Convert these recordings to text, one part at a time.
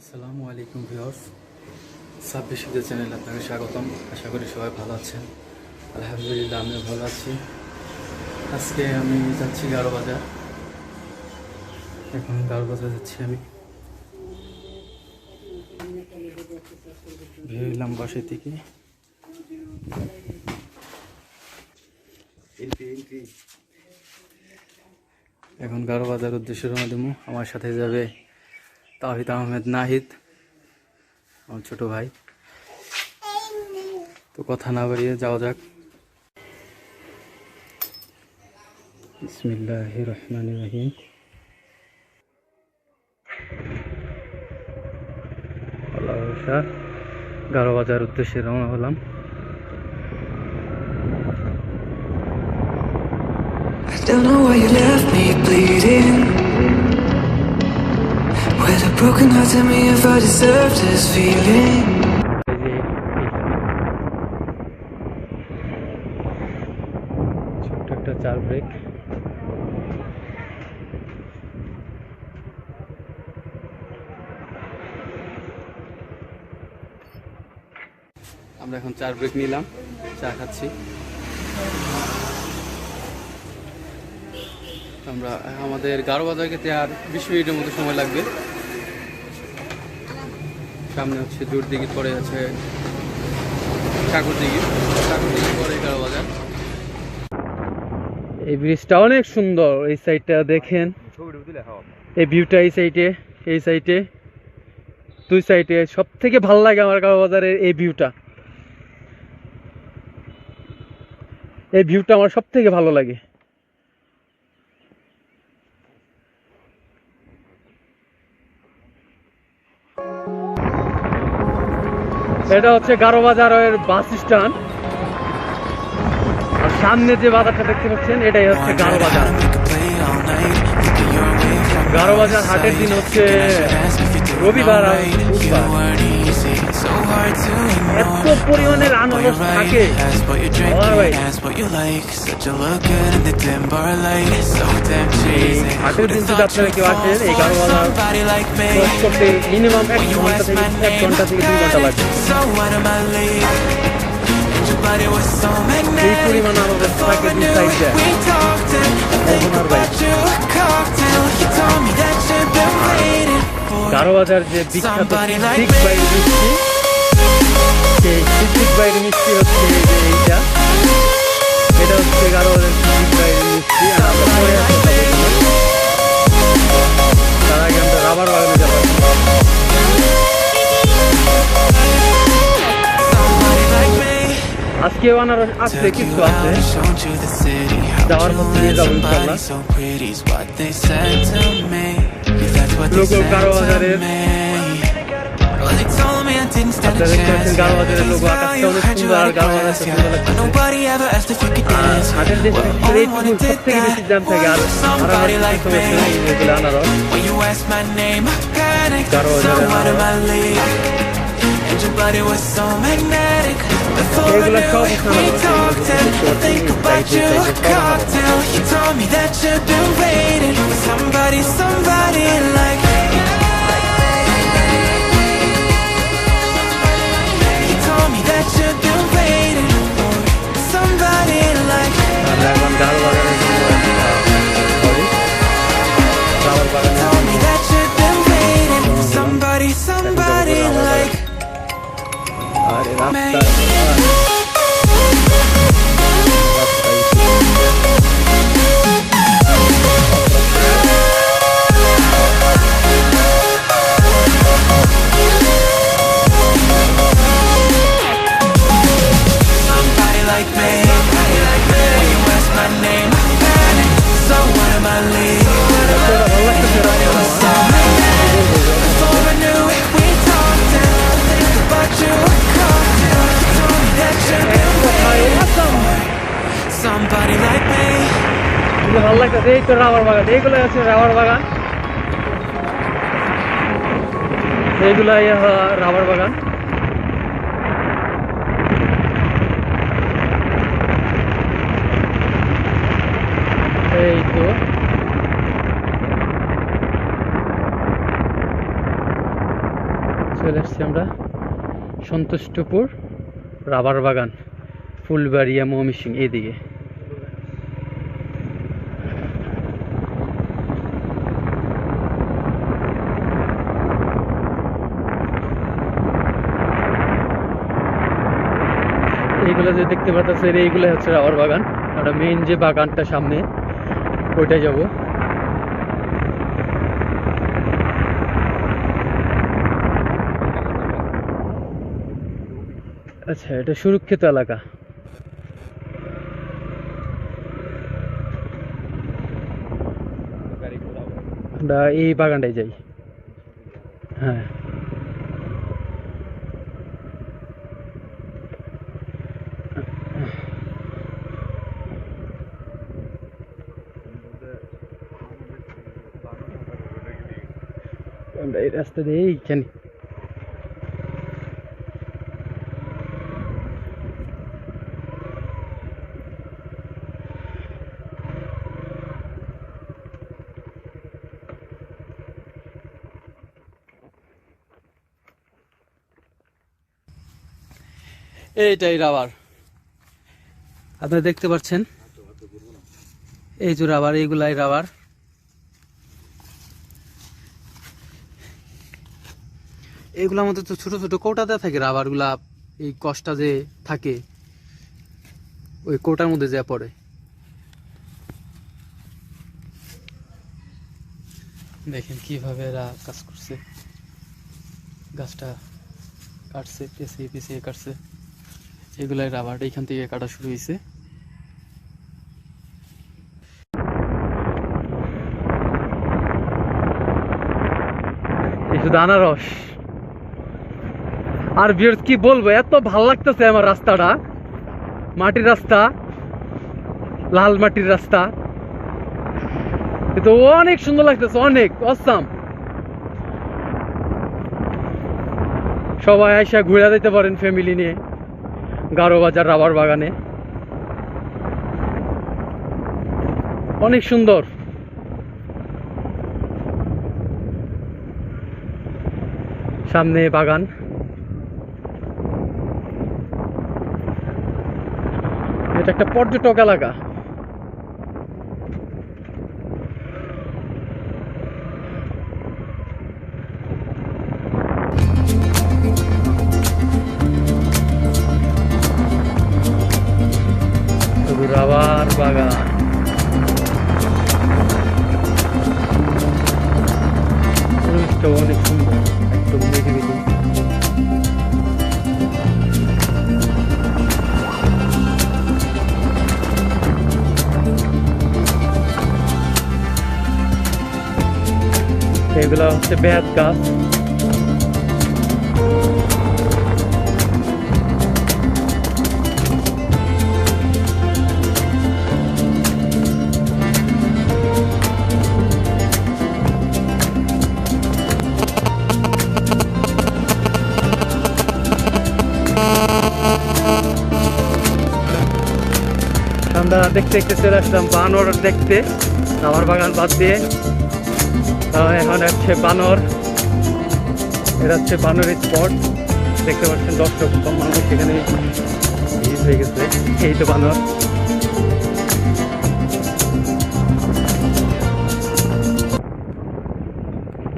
আসসালামু আলাইকুম ভিউয়ার্স, ছাব্বিশ চ্যানেল আপনাকে স্বাগতম। আশা করি সবাই ভালো আছেন। আলহামদুলিল্লাহ, আমিও ভালো আছি। আজকে আমি যাচ্ছি গারো বাজার এখন গারো বাজার যাচ্ছি আমি। ভেবেলাম বাসে থেকে এখন গারো বাজার উদ্দেশ্যে রওনা দেবো। আমার সাথে যাবে তাহিদ আহমেদ নাহিদ, আমার ছোট ভাই তো কথা না বাড়িয়ে যাওয়া যাক বিসমিল্লাহ রহমান রহিম। গারো বাজার উদ্দেশ্যে রওনা হলাম don't know why you left me bleeding. Broken heart, tell me if I deserve this feeling. একটা চার ব্রেক আমরা এখন চার ব্রেক নিলাম চা খাচ্ছি। আমরা আমাদের গারো বাজার খেতে আর বিশ মিনিটের মতো সময় লাগবে। সামনে হচ্ছে দিঘি পরে আছে পরে গারো বাজার। এই ব্রিজটা অনেক সুন্দর, এই সাইডটা দেখেন। এই ভিউটা এই সাইডে এই সাইডে দুই সাইডে সব থেকে ভালো লাগে আমার গারো বাজারের এই ভিউটা এই ভিউটা আমার সব থেকে ভালো লাগে। এটা হচ্ছে গারো বাজারের বাস স্ট্যান্ড। আর সামনে যে বাজারটা দেখতে পাচ্ছেন এটাই হচ্ছে গারো বাজার গারো বাজার হাটের দিন হচ্ছে রবিবার আর বুধবার So এত পরিমাণে আনারস থাকে। হাটের দিন যদি আপনারা কেউ আসেন এই me. ক্রস করতে মিনিমাম এক ঘণ্টা থেকে এক ঘণ্টা থেকে দুই ঘণ্টা লাগবে এই. পরিমাণ আনারস থাকে দুই সাইডে We talked and think Open our about you a cocktail. You told me that you've been waiting for. Garo বাজার যে বিখ্যাত সিদ্দিক বাইর মিষ্টি সেই সিদ্দিক বাইর মিষ্টি হচ্ছে এই আজকে আনারস আছে Took কিছু you out আছে and showed you the city. How'd যাওয়ার you পথে নিয়ে let যাবো somebody ইনশাল্লাহ। so pretty is what they said to me. Yeah, that's what they logo said Garo to বাজারের me. but it was so magnetic. Before I knew it, we talked and Think about you, a cocktail. You told me that you've been waiting For somebody so আর এই রাস্তা এই তো rubber বাগান। এইগুলো আছে rubber বাগান। এইগুলো রাবার বাগান। এই তো। চলে এসছি আমরা সন্তুষ্টপুর রাবার বাগান, ফুলবাড়িয়া ময়মনসিং এইদিকে। এইগুলো যে দেখতে পাচ্ছেন এইগুলো হচ্ছে রাবার বাগান। আর মেইন যে বাগানটা সামনে ওইটাই যাব। আচ্ছা এটা সুরক্ষিত এলাকা। আমরা এই বাগানটায় যাই। হ্যাঁ আমরা এই রাস্তা দিয়ে এইখানে এইটাই রাবার। আপনারা দেখতে পাচ্ছেন? এই যে রাবার এইগুলাই রাবার। এইগুলোর মধ্যে তো ছোট ছোট কৌটাতে থাকে, রাবারগুলা, এই কষ্টা যে থাকে, ওই কোটার মধ্যে যা পড়ে। দেখেন কীভাবে এরা কাজ করছে। গাছটা কাটছে পেঁচিয়ে পেঁচিয়ে কাটছে। এগুলাই রাবার এইখান থেকে কাটা শুরু হয়েছে শুধু আনারস। আর বিয়ার কি বলব, এত ভালো লাগতেছে আমার রাস্তাটা। মাটির রাস্তা, লাল মাটির রাস্তা। কিন্তু অনেক সুন্দর লাগতেছে, অনেক অসাম সবাই আইসা ঘুরে দিতে পারেন ফ্যামিলি নিয়ে, গারো বাজার, রাবার বাগানে। অনেক সুন্দর। সামনে বাগান। এটা একটা পর্যটক এলাকা। এগুলো হচ্ছে বেহাত গাছ। আমরা দেখতে দেখতে চলে আসলাম বানর দেখতে। আমার বাগান বাদ দিয়ে। এখন হচ্ছে বানর। এটা হচ্ছে বানরের স্পট। দেখতে পাচ্ছেন দর্শক কম মানুষ এখানে ভিড় হয়ে গেছে। এই তো বানর।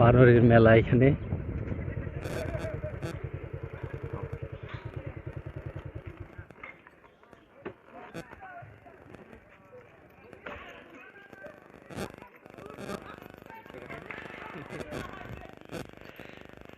বানরের মেলা এখানে।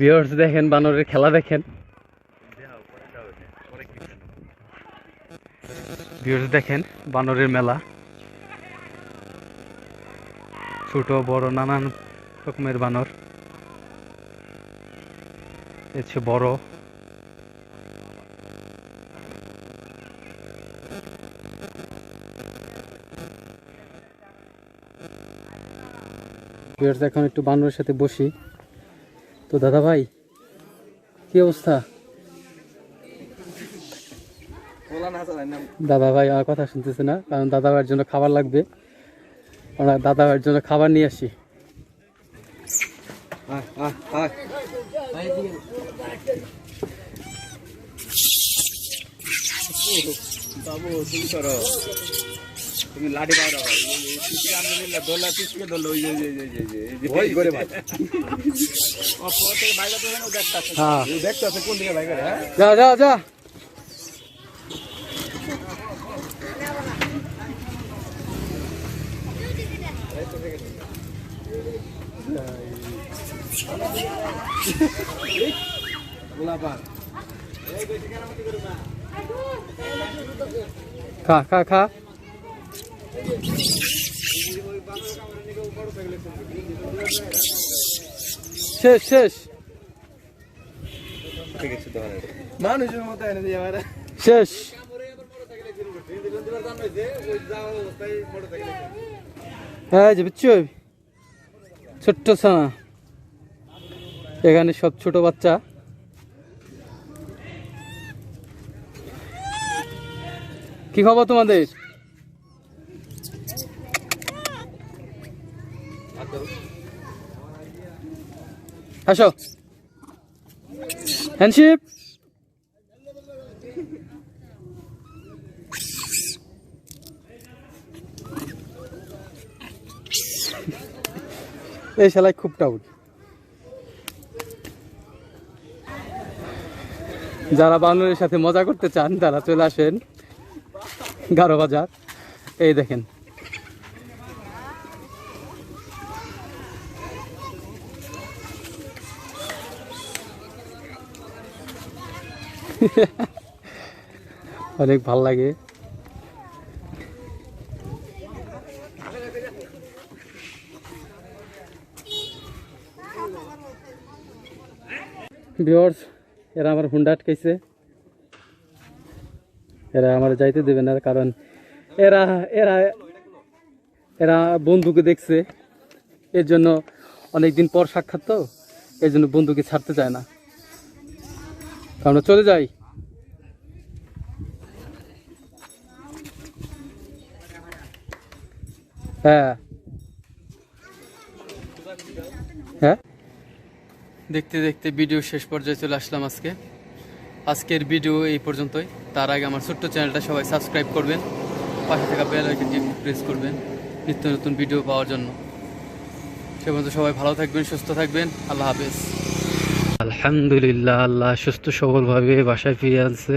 ভিউয়ার্স দেখেন, বানরের খেলা দেখেন। ভিউয়ার্স দেখেন, বানরের মেলা। ছোট, বড়, নানান রকমের বানর। এছে বড়। এখন একটু বানরের সাথে বসি। তো দাদা ভাই কি অবস্থা দাদা ভাই আমার কথা শুনতেছে না কারণ দাদা ভাইয়ের জন্য খাবার লাগবে আমরা দাদা ভাইয়ের জন্য খাবার নিয়ে আসি তুমি হ্যাঁ। যা যা যা। খা খা খা। শেষ শেষ। ঠিক আছে তো মানুষের মতো এনে দিয়ে আমার শেষ। হ্যাঁ যে বুঝছ? ছোট্ট ছানা। এখানে সব ছোট বাচ্চা। কি খবর তোমাদের? আসো। হ্যান্ডশিপ এই সেলাই খুব টাউট যারা বানরের সাথে মজা করতে চান, তারা চলে আসেন গারো বাজার এই দেখেন। অনেক ভালো লাগে। ভিওর্স এরা আমার হুন্ডা আটকাইছে। এরা আমার যাইতে দেবে না, কারণ এরা এরা এরা বন্ধুকে দেখছে। এর জন্য অনেকদিন পর সাক্ষাৎ তো, এর জন্য বন্ধুকে ছাড়তে চায় না। আমরা চলে যাই। হ্যাঁ। হ্যাঁ? দেখতে দেখতে ভিডিও শেষ পর্যায়ে চলে আসলাম আজকে। আজকের ভিডিও এই পর্যন্তই। তার আগে আমার ছোট্ট চ্যানেলটা সবাই সাবস্ক্রাইব করবেন। পাশে থাকা বেল আইকনটি প্রেস করবেন নিত্য নতুন ভিডিও পাওয়ার জন্য। সে পর্যন্ত সবাই ভালো থাকবেন, সুস্থ থাকবেন। আল্লাহ হাফেজ। আলহামদুলিল্লাহ আল্লাহ সুস্থ সবলভাবে বাসায় ফিরে আনছে